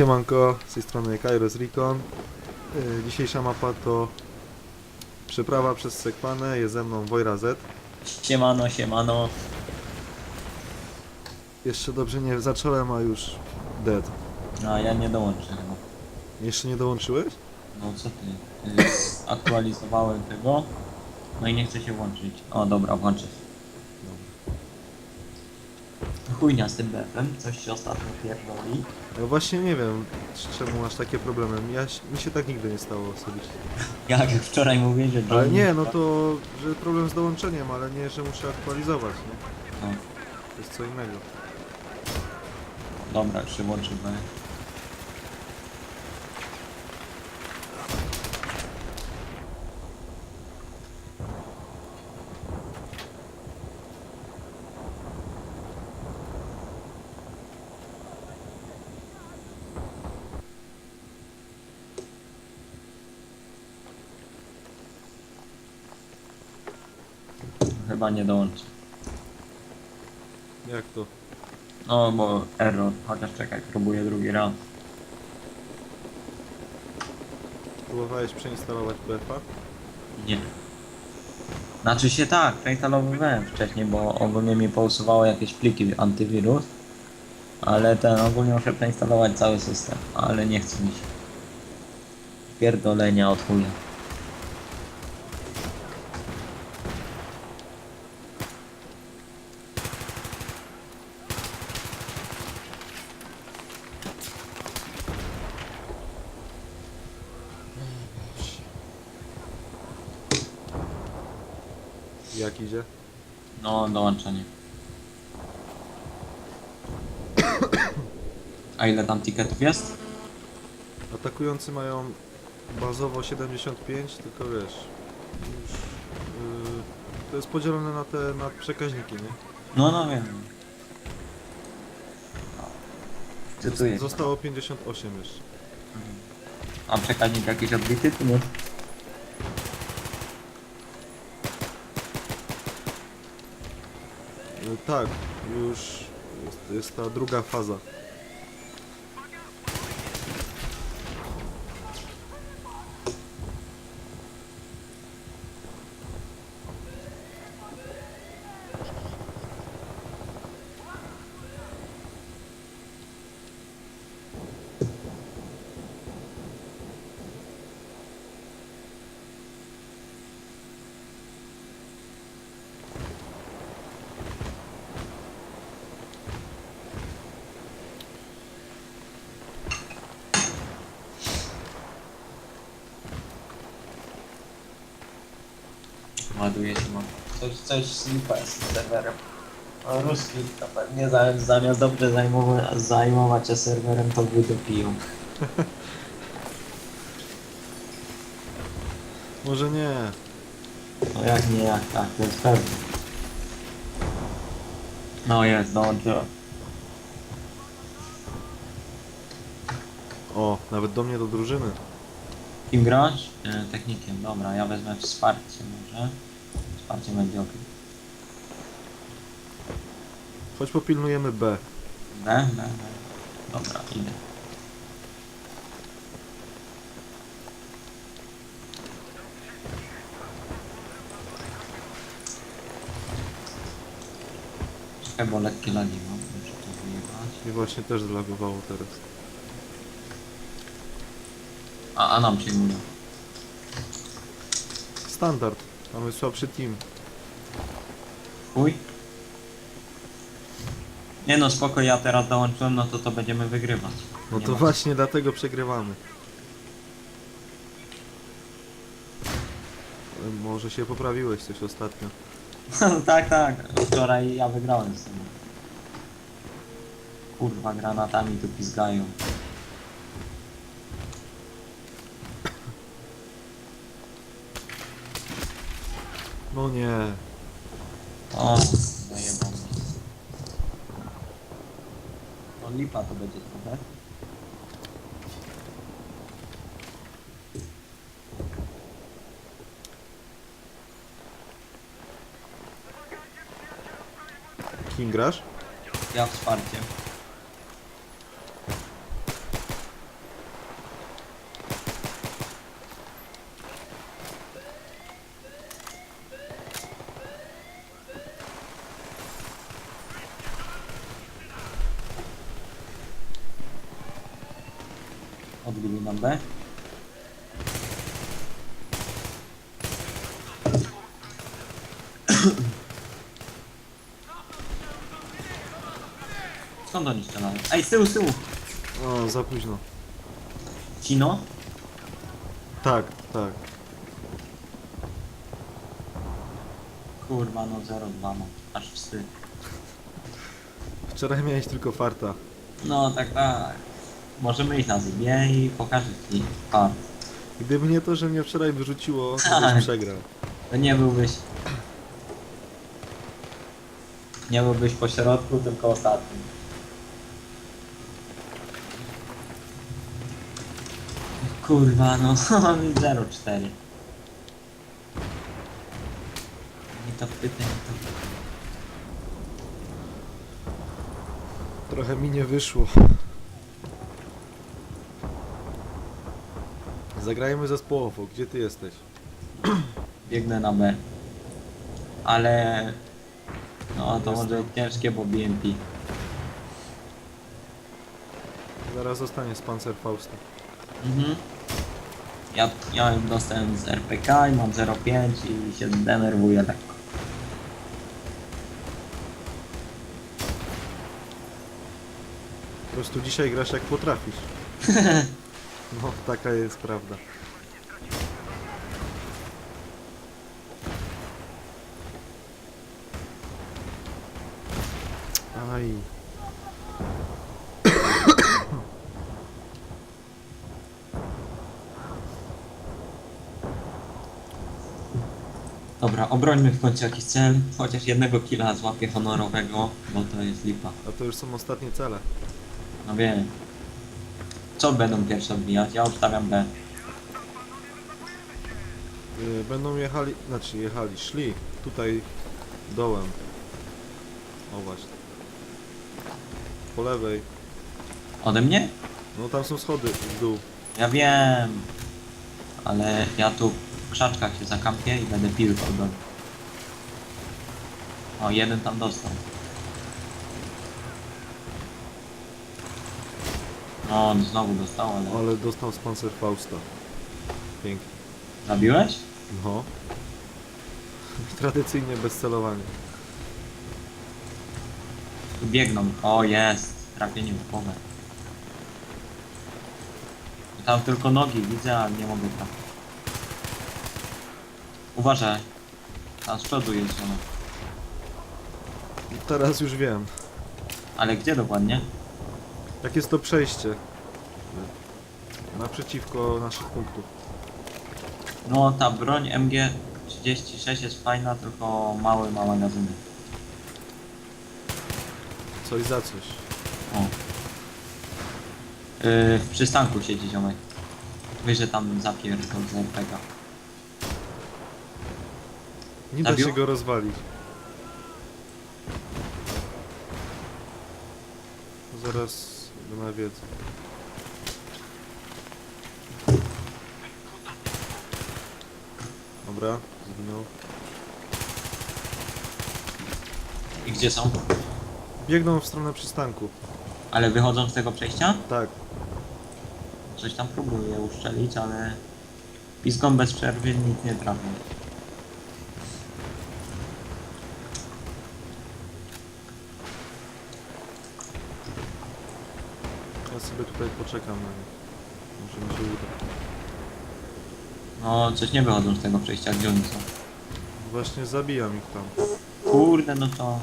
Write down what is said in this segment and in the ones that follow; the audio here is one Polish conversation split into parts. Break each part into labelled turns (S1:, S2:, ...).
S1: Siemanko, z tej strony Kairos Recon. Yy, Dzisiejsza mapa to przeprawa przez Sekwanę, jest ze mną Wojra Z.
S2: Siemano, siemano.
S1: Jeszcze dobrze nie zacząłem, a już dead.
S2: No, ja nie dołączę chyba.
S1: Jeszcze nie dołączyłeś?
S2: No co ty? Y, Aktualizowałem tego. No i nie chce się włączyć. O, dobra, włączę się. Chujnia z tym BF-em, coś się ostatnio pierdoli.
S1: No właśnie nie wiem, czemu masz takie problemy. Ja, mi się tak nigdy nie stało osobiście.
S2: Jak wczoraj mówię, że...
S1: Ale nie, no to, że problem z dołączeniem, ale nie, że muszę aktualizować, nie?
S2: No,
S1: To jest co innego.
S2: dobra, już się włączył B. Chyba nie dołączy.
S1: Jak to?
S2: No, bo error. Chociaż czekaj, próbuję drugi raz.
S1: Próbowałeś przeinstalować BF-a?
S2: Nie. Znaczy się tak, przeinstalowywałem wcześniej, bo ogólnie mi pousuwało jakieś pliki antywirus. Ale ten ogólnie muszę przeinstalować cały system, ale nie chce mi się. Pierdolenia od chuja.
S1: Jak idzie?
S2: No, dołączenie. A ile tam ticketów jest?
S1: Atakujący mają bazowo 75, tylko wiesz, już, yy, to jest podzielone na te na przekaźniki, nie?
S2: No, no wiem. Cytuję.
S1: Zostało 58 jeszcze.
S2: A przekaźnik jakiś odbity, czy nie?
S1: Tak, już jest, jest ta druga faza.
S2: Ładuje się mam. Coś, coś slipa jest z serwerem. A ruski to pewnie za- zamiast dobrze zajmować, zajmować się serwerem, to wydopiją.
S1: Może nie.
S2: No jak nie, jak tak, to jest pewne. No jest, dołączyłem.
S1: O, nawet do mnie do drużyny.
S2: Kim grasz? E, technikiem, dobra, ja wezmę wsparcie może. Wsparcie będzie ok.
S1: Choć popilnujemy B.
S2: B, B, B. Dobra, idę. Czekaj, bo lekkie lagi mam, muszę to wyjebać.
S1: I właśnie też zlagowało teraz.
S2: A, a nam przyjmują.
S1: Standard. Mamy słabszy team.
S2: Chuj. Nie no, spoko, ja teraz dołączyłem, no to to będziemy wygrywać.
S1: No
S2: Nie
S1: to
S2: ma-
S1: właśnie dlatego przegrywamy. Ale Może się poprawiłeś coś ostatnio.
S2: tak, tak. Wczoraj ja wygrałem z tym. Kurwa, granatami tu pizgają.
S1: No nie.
S2: O, zajebał mnie. No lipa to będzie trochę.
S1: Kim grasz?
S2: Ja wsparcie. Odbili nam B. Skąd oni strzelają? Ej, z tyłu, z tyłu!
S1: O, za późno.
S2: Cino?
S1: Tak, tak.
S2: Kurwa, no 0-2 mam. Aż wstyd.
S1: Wczoraj miałeś tylko farta.
S2: No tak, tak. Możemy iść na zbie i pokażę ci fart.
S1: Gdyby nie to, że mnie wczoraj wyrzuciło, to
S2: Tak.
S1: byś przegrał.
S2: To nie byłbyś... Nie byłbyś po środku, tylko ostatni. Kurwa, no 0,4. Nie to pytań, to...
S1: Trochę mi nie wyszło. Zagrajmy zespołowo. Gdzie ty jesteś?
S2: Biegnę na B. Ale... No to
S1: Jest
S2: może ciężkie, bo BMP.
S1: Zaraz zostanie z Panzerfausta.
S2: Mhm. Ja, ja ją dostałem z RPK i mam 0,5 i się denerwuję lekko.
S1: Po prostu dzisiaj grasz jak potrafisz. No, taka jest prawda. Aj.
S2: Dobra, obrońmy w końcu jakiś cel, chociaż jednego killa złapię honorowego, bo to jest lipa.
S1: A to już są ostatnie cele.
S2: No wiem. Co będą pierwsze odbijać? Ja obstawiam B.
S1: Y, Będą jechali, znaczy jechali, szli tutaj dołem. O właśnie. Po lewej.
S2: Ode mnie?
S1: No tam są schody w dół.
S2: Ja wiem. Ale ja tu w krzaczkach się zakampię i będę pilkał do. O, jeden tam dostał. No, on znowu dostał, ale...
S1: Ale dostał z Panzerfausta. Pięknie.
S2: Zabiłeś?
S1: No. Tradycyjnie bez celowania.
S2: Biegną. O, jest. Trafienie w głowę. Tam tylko nogi widzę, ale nie mogę trafić. Uważaj. Tam z przodu jest ona.
S1: Teraz już wiem.
S2: Ale gdzie dokładnie?
S1: Jak jest to przejście? Naprzeciwko naszych punktów.
S2: No, ta broń MG36 jest fajna, tylko mały ma magazynek.
S1: Coś za coś.
S2: O. Yy, w przystanku siedzi ziomek. Wyjdzie tam zapierdol z RPG.
S1: Nie da
S2: Zabił?
S1: się go rozwalić. Zaraz go nawiedzę. Dobra, zginął.
S2: I gdzie są?
S1: Biegną w stronę przystanku.
S2: Ale wychodzą z tego przejścia?
S1: Tak.
S2: Coś tam próbuję uszczelić, ale... Piską bez przerwy nic nie trafię.
S1: Ja poczekam na nich. Może mi się uda.
S2: No, coś nie wychodzą z tego przejścia, gdzie oni są?
S1: Właśnie zabijam ich tam.
S2: Kurde, no to...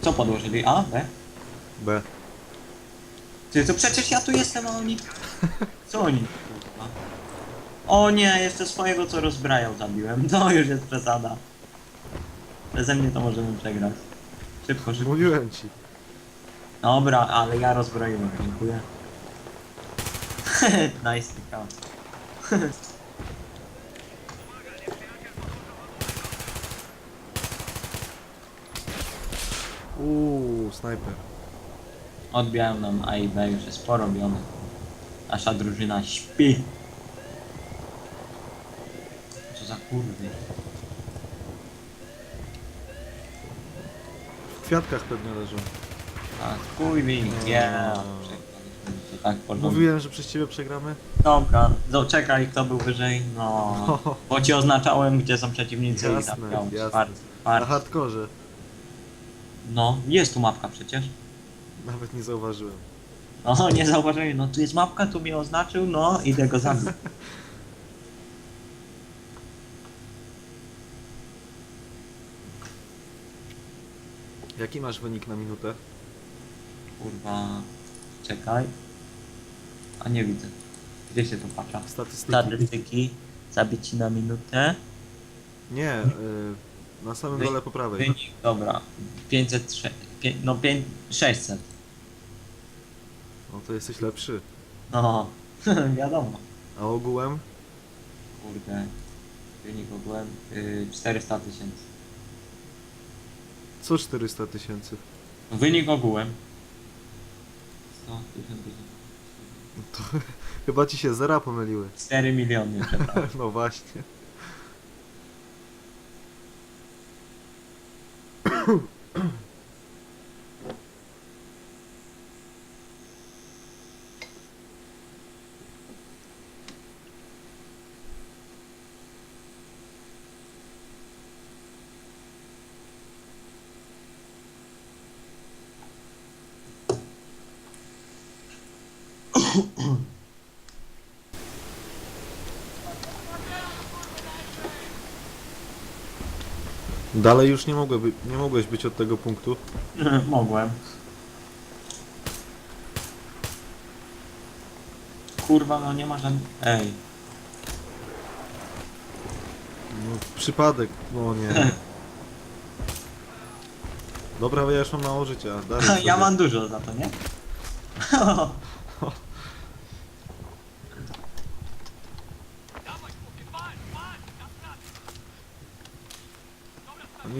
S2: Co podłożyli? A? B?
S1: B.
S2: Ty, to przecież ja tu jestem, a oni... Co oni? kurwa? O nie, jeszcze swojego co rozbrajał zabiłem. To już jest przesada. Beze mnie to możemy przegrać. Szybko, szybko.
S1: Mówiłem ci.
S2: Dobra, ale ja rozbroiłem, dziękuję. nice, ciekawe.
S1: Uuu, snajper.
S2: Odbijają nam A i B, już jest porobione. Nasza drużyna śpi. Co za kurwy.
S1: W kwiatkach pewnie leżą.
S2: Tak, kurwi, nie.
S1: No.
S2: To tak porządnie.
S1: Mówiłem, że przez ciebie przegramy?
S2: Dobra, no czekaj, kto był wyżej? No. Bo ci oznaczałem, gdzie są przeciwnicy i
S1: Jasne,
S2: tam miał
S1: jasne.
S2: czwarty.
S1: Na
S2: czwarty.
S1: hardkorze.
S2: No, jest tu mapka przecież.
S1: Nawet nie zauważyłem.
S2: No, nie zauważyłem, no tu jest mapka, tu mnie oznaczył, no, idę go zabić.
S1: Jaki masz wynik na minutę?
S2: Kurwa, czekaj. A nie widzę. Gdzie się to patrzy?
S1: Statystyki.
S2: Statystyki, zabici na minutę.
S1: Nie, y, na samym
S2: Wy-
S1: dole po prawej.
S2: Wynik, dobra, 503, pię, no 5, 600.
S1: No to jesteś lepszy.
S2: No, wiadomo.
S1: A ogółem?
S2: Kurde, wynik ogółem y, 400 tysięcy.
S1: Co 400 tysięcy?
S2: No, wynik ogółem. 100 tysięcy.
S1: To chyba ci się zera pomyliły.
S2: 4 miliony, przepraszam.
S1: No właśnie. Dalej już nie, mogły by, nie mogłeś być od tego punktu.
S2: Mogłem. Kurwa, no nie ma żadnych... Ej.
S1: No, przypadek, no nie. Dobra, ja już mam mało życia. Dalej
S2: Ja
S1: sobie.
S2: mam dużo za to, nie?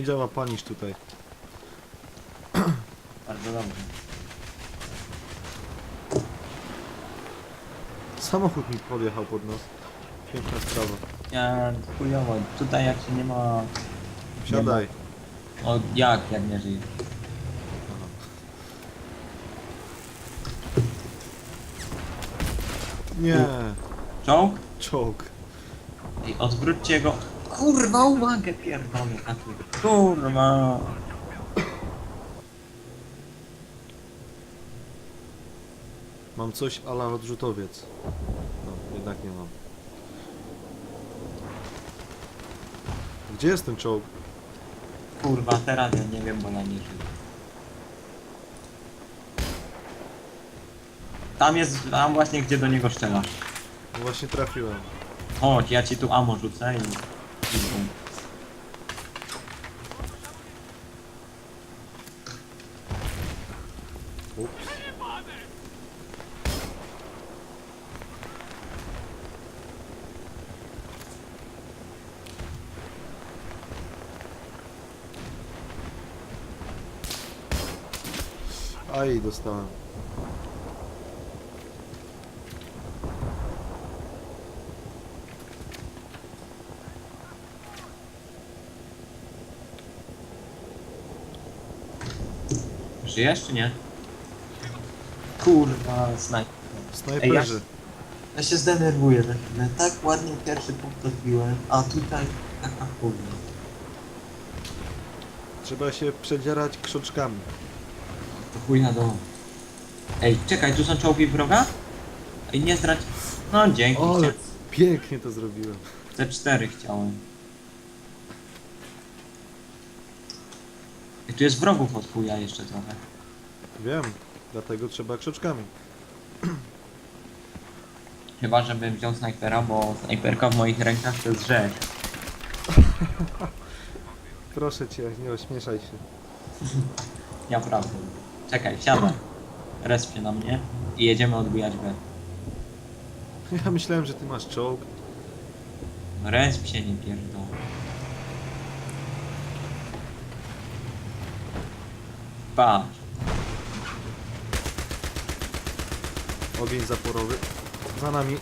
S1: działa panisz tutaj.
S2: Bardzo dobrze.
S1: Samochód mi podjechał pod nos. Piękna sprawa.
S2: Ja chujowo, tutaj jak się nie ma...
S1: Siadaj.
S2: O, jak, jak nie żyje?
S1: Nie,
S2: Czołg?
S1: czołg.
S2: Ej, odwróćcie go. Kurwa, uwagę pierdolę, Katry. Kurwa.
S1: Mam coś ala odrzutowiec. No, jednak nie mam. Gdzie jest ten czołg?
S2: Kurwa, teraz ja nie wiem, bo ja nie żyję. Tam jest, tam właśnie gdzie do niego strzelasz.
S1: No właśnie trafiłem.
S2: Chodź, ja ci tu amo rzucę i... i bum. Żyjesz czy nie? Kurwa, snajper.
S1: Snajperzy.
S2: Ja się zdenerwuję na chwilę. Tak ładnie pierwszy punkt odbiłem, a tutaj taka kurwa.
S1: Trzeba się przedzierać krzoczkami.
S2: To chuja do. Ej, czekaj, tu są czołgi wroga? Ej, nie zdrać. No dzięki,
S1: O, ale pięknie to zrobiłem.
S2: C4 chciałem. Ej, tu jest wrogów od chuja jeszcze trochę.
S1: Wiem, dlatego trzeba krzoczkami.
S2: Chyba, żebym wziął snajpera, bo snajperka w moich rękach to jest rzecz.
S1: Proszę cię, nie ośmieszaj się.
S2: Naprawdę. Czekaj, siadaj. Resp się na mnie i jedziemy odbijać B.
S1: Ja myślałem, że ty masz czołg.
S2: Resp się nie pierdol. Patrz.
S1: Ogień zaporowy. Za nami.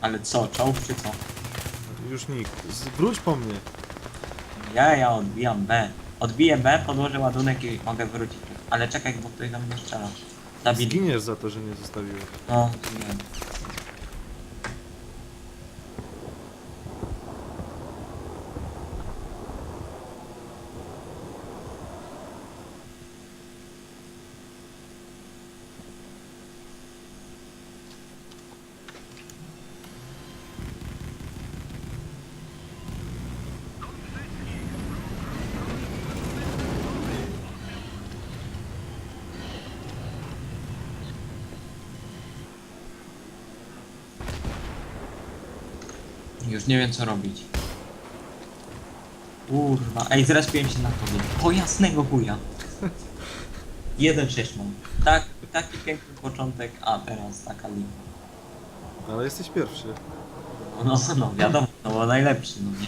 S2: Ale co, czołg czy co?
S1: Już nikt. Zwróć po mnie.
S2: Ja, ja odbijam B. Odbiję B, podłożę ładunek i mogę wrócić. Ale czekaj, bo ktoś do mnie strzela. Zabili.
S1: Zginiesz za to, że nie zostawiłeś.
S2: No, nie. Już nie wiem co robić. Kurwa, ej, zrespiłem się na tobie. O jasnego chuja. 1-6 mam. Tak, taki piękny początek, a teraz taka lipa.
S1: Ale jesteś pierwszy.
S2: No, no, no, wiadomo, no bo najlepszy, no nie?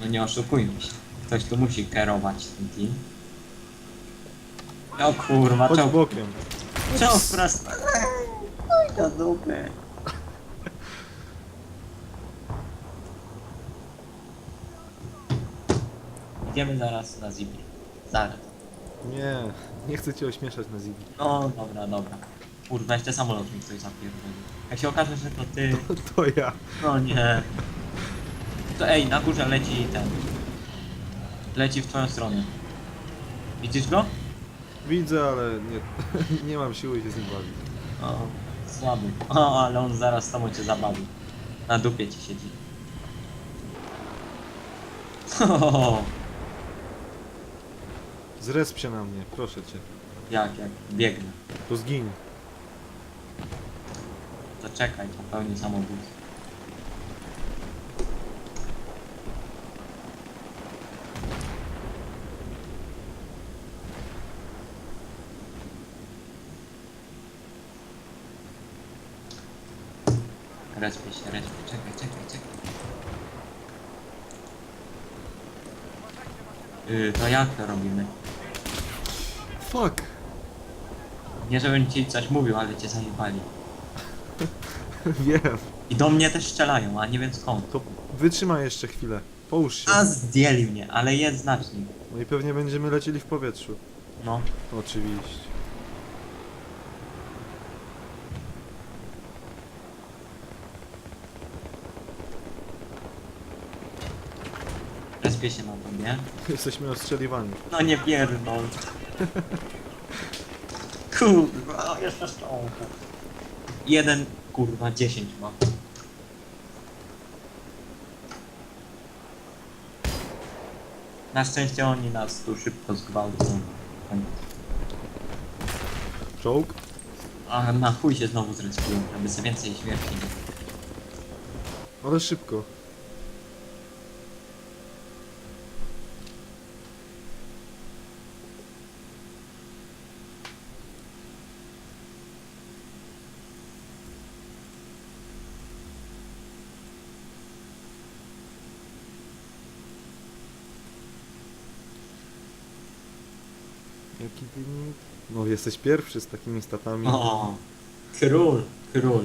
S2: No nie oszukujmy się. Ktoś tu musi kierować tym team. O kurwa,
S1: Chodź
S2: czołg,
S1: bokiem.
S2: czołg prosto. Oj, na dupę. Idziemy zaraz na Zibri. Zaraz.
S1: Nie, nie chcę cię ośmieszać na Zibi.
S2: No, dobra, dobra. Kurwa, jeszcze samolot mi ktoś zapierdolił. Jak się okaże, że to ty...
S1: To ja.
S2: No nie. To ej, na górze leci ten. Leci w twoją stronę. Widzisz go?
S1: Widzę, ale nie, nie mam siły się z nim bawić.
S2: O, słaby. O, ale on zaraz z tobą cię zabawi. Na dupie ci siedzi.
S1: Zresp się na mnie, proszę cię.
S2: jak, jak, biegnę.
S1: To zgiń.
S2: To czekaj, popełnię samobójstwo. Respię się, respię, czekaj, czekaj, czekaj. Yy, to jak to robimy?
S1: Fuck!
S2: Nie żebym ci coś mówił, ale cię zajebali.
S1: Wiem.
S2: I do mnie też strzelają, a nie wiem skąd.
S1: To wytrzymaj jeszcze chwilę. Połóż się.
S2: A zdjęli mnie, ale jest znacznik.
S1: No i pewnie będziemy lecieli w powietrzu.
S2: No.
S1: Oczywiście.
S2: Respię się na tobie.
S1: Jesteśmy ostrzeliwani.
S2: No nie pierdol. Kurwa, jeszcze szczołka. Jeden, kurwa, dziesięć ma. Na szczęście oni nas tu szybko zgwałcą.
S1: Czołg?
S2: A na chuj się znowu zrespiłem, żeby sobie więcej śmierci.
S1: Ale szybko. Jaki wynik? No jesteś pierwszy z takimi statami.
S2: O, król, król.